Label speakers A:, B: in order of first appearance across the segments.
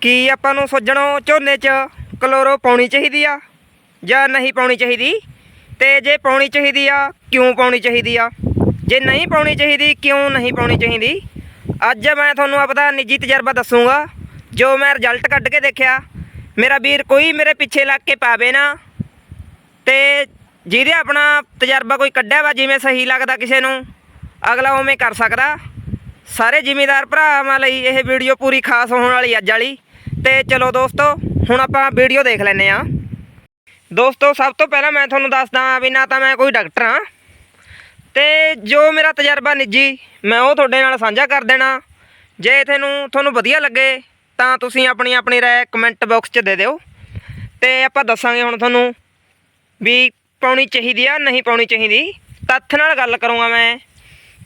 A: ਕੀ ਆਪਾਂ ਨੂੰ ਸੱਜਣੋ ਝੋਨੇ 'ਚ ਕਲੋਰੋ ਪਾਉਣੀ ਚਾਹੀਦੀ ਆ? ਜਾਂ ਨਹੀਂ ਪਾਉਣੀ ਚਾਹੀਦੀ? ਤੇ ਜੇ ਪਾਉਣੀ ਚਾਹੀਦੀ ਆ, ਕਿਉਂ ਪਾਉਣੀ ਚਾਹੀਦੀ ਆ? ਜੇ ਨਹੀਂ ਪਾਉਣੀ ਚਾਹੀਦੀ, ਕਿਉਂ ਨਹੀਂ ਪਾਉਣੀ ਚਾਹੀਦੀ? ਅੱਜ ਮੈਂ ਤੁਹਾਨੂੰ ਆਪਦਾ ਨਿੱਜੀ ਤਜਰਬਾ ਦੱਸੂਗਾ। ਜੋ ਮੈਂ ਰਿਜ਼ਲਟ ਕੱਢ ਕੇ ਦੇਖਿਆ, ਮੇਰਾ ਵੀਰ ਕੋਈ ਮੇਰੇ ਪਿੱਛੇ ਲੱਗ ਕੇ ਪਾਵੇ ਨਾ। ਤੇ ਜਿਹਦੇ ਆਪਣਾ ਤਜਰਬਾ ਕੋਈ ਕੱਢਿਆ ਵਾ, ਜਿਵੇਂ ਸਹੀ ਲੱਗਦਾ ਕਿਸੇ ਨੂੰ, ਅਗਲਾ ਉਵੇਂ ਕਰ ਸਕਦਾ। ਸਾਰੇ ਜ਼ਿਮੀਦਾਰ ਭਰਾਵਾਂ ਲਈ ਇਹ ਵੀਡੀਓ ਪੂਰੀ ਖਾਸ ਹੋਣ ਵਾਲੀ ਅੱਜ ਵਾਲੀ। ਤੇ ਚਲੋ ਦੋਸਤੋ, ਹੁਣ ਆਪਾਂ ਵੀਡੀਓ ਦੇਖ ਲੈਨੇ ਆ ਦੋਸਤੋ, ਸਭ ਤੋਂ ਪਹਿਲਾਂ ਮੈਂ ਤੁਹਾਨੂੰ ਦੱਸਦਾ ਵੀ ਨਾ ਤਾਂ ਮੈਂ ਕੋਈ ਡਾਕਟਰ ਹਾਂ। ਤੇ ਜੋ ਮੇਰਾ ਤਜਰਬਾ ਨਿੱਜੀ, ਮੈਂ ਉਹ ਤੁਹਾਡੇ ਨਾਲ ਸਾਂਝਾ ਕਰ ਦੇਣਾ। ਜੇ ਤੁਹਾਨੂੰ ਤੁਹਾਨੂੰ ਵਧੀਆ ਲੱਗੇ, ਤਾਂ ਤੁਸੀਂ ਆਪਣੀ ਆਪਣੀ ਰਾਏ ਕਮੈਂਟ ਬਾਕਸ 'ਚ ਦੇ ਦਿਓ। ਤੇ ਆਪਾਂ ਦੱਸਾਂਗੇ ਹੁਣ ਤੁਹਾਨੂੰ ਵੀ ਪਾਉਣੀ ਚਾਹੀਦੀ ਆ, ਨਹੀਂ ਪਾਉਣੀ ਚਾਹੀਦੀ। ਤੱਥ ਨਾਲ ਗੱਲ ਕਰੂੰਗਾ ਮੈਂ।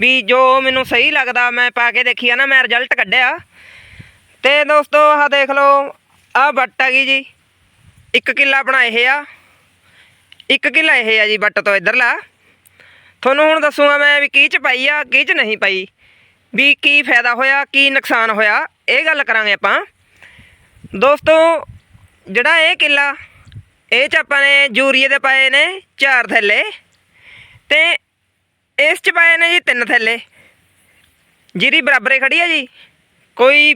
A: ਵੀ ਜੋ ਮੈਨੂੰ ਸਹੀ ਲੱਗਦਾ, ਮੈਂ ਪਾ ਕੇ ਦੇਖੀ ਆ ਨਾ, ਮੈਂ ਰਿਜ਼ਲਟ ਕੱਢਿਆ। ਤੇ ਦੋਸਤੋ, ਆਹ ਦੇਖ ਲਓ, ਆਹ ਬੱਟ ਹੈਗੀ ਜੀ। ਇੱਕ ਕਿੱਲਾ ਆਪਣਾ ਇਹ ਆ। ਇੱਕ ਕਿੱਲਾ ਇਹ ਆ ਜੀ ਬੱਟ ਤੋਂ ਇਧਰਲਾ ਤੁਹਾਨੂੰ ਹੁਣ ਦੱਸੂਗਾ ਮੈਂ ਵੀ ਕੀ ਚ ਪਾਈ ਆ, ਕੀ ਚ ਨਹੀਂ ਪਾਈ। ਵੀ ਕੀ ਫਾਇਦਾ ਹੋਇਆ, ਕੀ ਨੁਕਸਾਨ ਹੋਇਆ, ਇਹ ਗੱਲ ਕਰਾਂਗੇ ਆਪਾਂ। ਦੋਸਤੋ, ਜਿਹੜਾ ਇਹ ਕਿੱਲਾ, ਇਹ ਚ ਆਪਾਂ ਨੇ ਯੂਰੀਏ ਦੇ ਪਾਏ ਨੇ ਚਾਰ ਥੈਲੇ। ਤੇ ਇਸ ਚ ਪਾਏ ਨੇ ਜੀ ਤਿੰਨ ਥੈਲੇ। ਜਿਹਦੀ ਬਰਾਬਰੇ ਖੜੀ ਆ ਜੀ। ਕੋਈ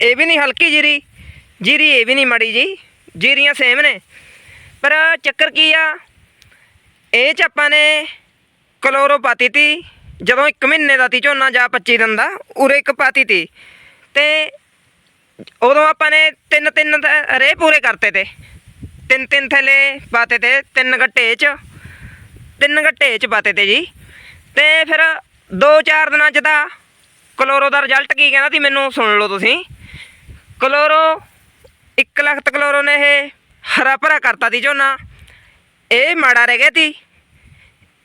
A: ਇਹ ਵੀ ਨਹੀਂ ਹਲਕੀ ਜੀਰੀ। ਜੀਰੀ ਇਹ ਵੀ ਨਹੀਂ ਮੜੀ ਜੀ। ਜੀਰੀਆਂ ਸੇਮ ਨੇ। ਪਰ ਚੱਕਰ ਕੀ ਆ? ਇਹ ਚ ਆਪਾਂ ਨੇ ਕਲੋਰੋ ਪਾਤੀ ਤੀ। ਜਦੋਂ 1 ਮਹੀਨੇ ਦਾ ਤੀ ਝੋਨਾ ਜਾਂ 25 ਦਿਨ ਦਾ, ਉਰੇ ਇੱਕ ਪਾਤੀ ਤੀ। ਤੇ ਉਦੋਂ ਆਪਾਂ ਨੇ ਤਿੰਨ ਤਿੰਨ th- ਰੇਹ ਪੂਰੇ ਕਰਤੇ ਤੇ। ਤਿੰਨ ਤਿੰਨ ਥੈਲੇ ਪਾਤੇ ਤੇ, ਤਿੰਨ ਗੱਟੇ ਚ। ਤਿੰਨ ਗੱਟੇ ਚ ਪਾਤੇ ਤੇ ਜੀ। ਤੇ ਫਿਰ 2-4 ਦਿਨਾਂ ਚ ਤਾਂ ਕਲੋਰੋ ਦਾ ਰਿਜ਼ਲਟ ਕੀ ਕਹਿੰਦਾ ਸੀ ਮੈਨੂੰ ਸੁਣ ਲਓ ਤੁਸੀਂ। ਕਲੋਰੋ 1 ਲੱਖ ਤੱਕ ਕਲੋਰੋ ਨੇ ਇਹ ਹਰਾ ਭਰਾ ਕਰਤਾ ਤੀ ਝੋਨਾ। ਇਹ ਮਾੜਾ ਰਹਿ ਗਿਆ ਤੀ।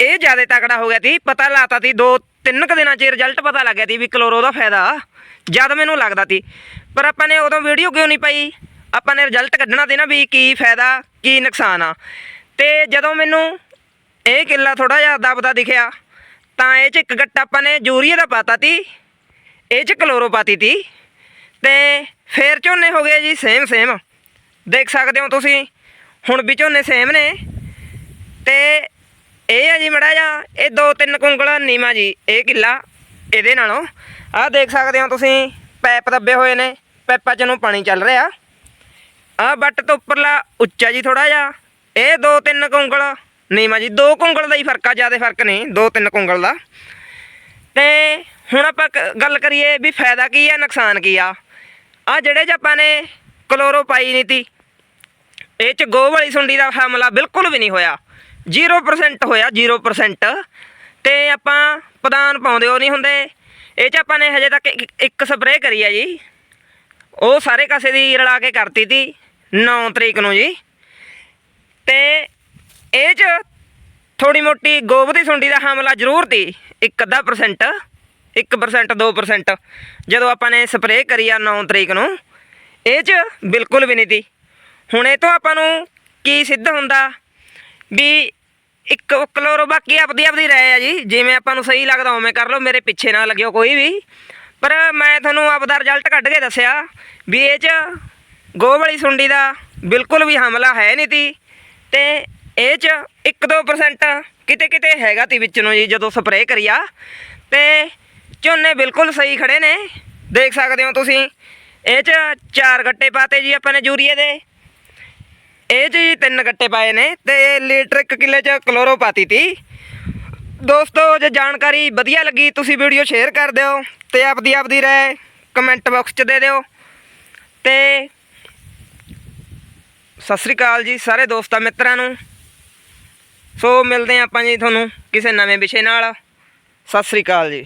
A: ਇਹ ਜ਼ਿਆਦਾ ਤਕੜਾ ਹੋ ਗਿਆ ਤੀ, ਪਤਾ ਲਾਤਾ ਤੀ, ਦੋ ਤਿੰਨ ਕੁ ਦਿਨਾਂ 'ਚ ਰਿਜ਼ਲਟ ਪਤਾ ਲੱਗ ਗਿਆ ਤੀ ਵੀ ਕਲੋਰੋ ਦਾ ਫਾਇਦਾ। ਜਦ ਮੈਨੂੰ ਲੱਗਦਾ ਤੀ। ਪਰ ਆਪਾਂ ਨੇ ਉਦੋਂ ਵੀਡੀਓ ਕਿਉਂ ਨਹੀਂ ਪਾਈ? ਆਪਾਂ ਨੇ ਰਿਜ਼ਲਟ ਕੱਢਣਾ ਤੀ ਨਾ ਵੀ ਕੀ ਫਾਇਦਾ, ਕੀ ਨੁਕਸਾਨ ਆ। ਤੇ ਜਦੋਂ ਮੈਨੂੰ ਇਹ ਕਿੱਲਾ ਥੋੜਾ ਜਿਹਾ ਦਬਦਾ ਦਿਖਿਆ, ਤਾਂ ਇਹ 'ਚ ਇੱਕ ਗੱਟ ਆਪਾਂ ਨੇ ਯੂਰੀਆ ਦਾ ਪਾਤਾ ਤੀ। ਇਹ 'ਚ ਕਲੋਰੋ ਪਾਤੀ ਤੀ। ਤੇ ਫੇਰ ਝੋਨੇ ਹੋ ਗਏ ਜੀ ਸੇਮ ਸੇਮ ਦੇਖ ਸਕਦੇ ਹੋ ਤੁਸੀਂ, ਹੁਣ ਵੀ ਝੋਨੇ ਸੇਮ ਨੇ। ਤੇ ਇਹ ਆ ਜੀ ਮੜਾ ਜਾ ਇਹ ਦੋ ਤਿੰਨ ਕੁੰਗਲ ਨੀਮਾ ਜੀ, ਇਹ ਕਿੱਲਾ ਇਹਦੇ ਨਾਲੋਂ। ਆਹ ਦੇਖ ਸਕਦੇ ਹੋ ਤੁਸੀਂ ਪੈਪ ਦੱਬੇ ਹੋਏ ਨੇ ਪੈਪਾਂ ਚ ਨੂੰ ਪਾਣੀ ਚੱਲ ਰਿਹਾ। ਆਹ ਬੱਟ ਤੋਂ ਉੱਪਰਲਾ ਉੱਚਾ ਜੀ ਥੋੜਾ ਜਿਹਾ, ਇਹ ਦੋ ਤਿੰਨ ਕੁੰਗਲ ਨੀਮਾ ਜੀ, ਦੋ ਕੁੰਗਲ ਦਾ ਹੀ ਫ਼ਰਕ ਆ, ਜ਼ਿਆਦਾ ਫ਼ਰਕ ਨਹੀਂ, ਦੋ ਤਿੰਨ ਕੁੰਗਲ ਦਾ। ਤੇ ਹੁਣ ਆਪਾਂ ਕ- ਗੱਲ ਕਰੀਏ ਵੀ ਫਾਇਦਾ ਕੀ ਆ, ਨੁਕਸਾਨ ਕੀ ਆ। ਆ ਜਿਹੜੇ ਚ ਆਪਾਂ ਨੇ ਕਲੋਰੋ ਪਾਈ ਨਹੀਂ ਤੀ, ਇਹ ਚ ਗੋਹ ਵਾਲੀ ਸੁੰਡੀ ਦਾ ਹਮਲਾ ਬਿਲਕੁਲ ਵੀ ਨਹੀਂ ਹੋਇਆ। 0% ਹੋਇਆ 0% ਤੇ ਆਪਾਂ ਪਦਾਨ ਪਾਉਂਦੇ ਉਹ ਨਹੀਂ ਹੁੰਦੇ। ਇਹ ਚ ਆਪਾਂ ਨੇ ਹਜੇ ਤੱਕ ਇੱਕ- ਇੱਕ ਸਪਰੇਅ ਕਰੀ ਆ ਜੀ। ਉਹ ਸਾਰੇ ਕਾਸੇ ਦੀ ਰਲਾ ਕੇ ਕਰਤੀ ਤੀ 9 ਤਰੀਕ ਨੂੰ ਜੀ। ਤੇ ਇਹ ਚ ਥੋੜੀ ਮੋਟੀ ਗੋਬ ਦੀ ਸੁੰਡੀ ਦਾ ਹਮਲਾ ਜ਼ਰੂਰ ਤੀ, ਇੱਕ ਅੱਧਾ ਪਰਸੈਂਟ 1% 2% ਜਦੋਂ ਆਪਾਂ ਨੇ ਸਪਰੇਅ ਕਰੀ ਆ 9 ਤਰੀਕ ਨੂੰ, ਇਹ ਚ ਬਿਲਕੁਲ ਵੀ ਨਹੀਂ ਤੀ। ਹੁਣ ਇਹ ਤੋਂ ਆਪਾਂ ਨੂੰ ਕੀ ਸਿੱਧ ਹੁੰਦਾ? ਵੀ ਇੱਕ ਕਲੋਰੋ ਬਾਕੀ ਆਪਦੀ ਆਪਦੀ ਰਾਏ ਆ ਜੀ। ਜਿਵੇਂ ਆਪਾਂ ਨੂੰ ਸਹੀ ਲੱਗਦਾ ਉਵੇਂ ਕਰ ਲਓ, ਮੇਰੇ ਪਿੱਛੇ ਨਾ ਲੱਗਿਓ ਕੋਈ ਵੀ। ਪਰ ਮੈਂ ਤੁਹਾਨੂੰ ਆਪਦਾ ਰਿਜ਼ਲਟ ਕੱਢ ਕੇ ਦੱਸਿਆ ਵੀ ਇਹ ਚ ਗੋਹ ਵਾਲੀ ਸੁੰਡੀ ਦਾ ਬਿਲਕੁਲ ਵੀ ਹਮਲਾ ਹੈ ਨਹੀਂ ਤੀ। ਤੇ ਇਹ ਚ 1-2% ਕਿਤੇ ਕਿਤੇ ਹੈਗਾ ਤੀ ਵਿੱਚ ਨੂੰ ਜੀ, ਜਦੋਂ ਸਪਰੇਅ ਕਰੀਆ ਤੇ ਝੋਨੇ ਬਿਲਕੁਲ ਸਹੀ ਖੜੇ ਨੇ। ਦੇਖ ਸਕਦੇ ਹੋ ਤੁਸੀਂ, ਇਹ ਚ ਚਾਰ ਗੱਟੇ ਪਾਤੇ ਜੀ ਆਪਾਂ ਨੇ ਯੂਰੀਏ ਦੇ। ਇਹ 'ਚ ਜੀ ਤਿੰਨ ਗੱਟੇ ਪਾਏ ਨੇ ਤੇ ਲੀਟਰ ਇੱਕ ਕਿੱਲੇ ਚ ਕਲੋਰੋ ਪਾਤੀ ਤੀ। ਦੋਸਤੋ, ਜੇ ਜਾਣਕਾਰੀ ਵਧੀਆ ਲੱਗੀ ਤੁਸੀਂ ਵੀਡੀਓ ਸ਼ੇਅਰ ਕਰ ਦਿਓ ਤੇ ਆਪਦੀ ਆਪਦੀ ਰਾਏ ਕਮੈਂਟ ਬਾਕਸ 'ਚ ਦੇ ਦਿਓ। ਤੇ ਸਤਿ ਸ੍ਰੀ ਅਕਾਲ ਜੀ ਸਾਰੇ ਦੋਸਤਾਂ ਮਿੱਤਰਾਂ ਨੂੰ। ਸੋ ਮਿਲਦੇ ਹਾਂ ਆਪਾਂ ਜੀ ਤੁਹਾਨੂੰ ਕਿਸੇ ਨਵੇਂ ਵਿਸ਼ੇ ਨਾਲ। ਸਤਿ ਸ੍ਰੀ ਅਕਾਲ ਜੀ।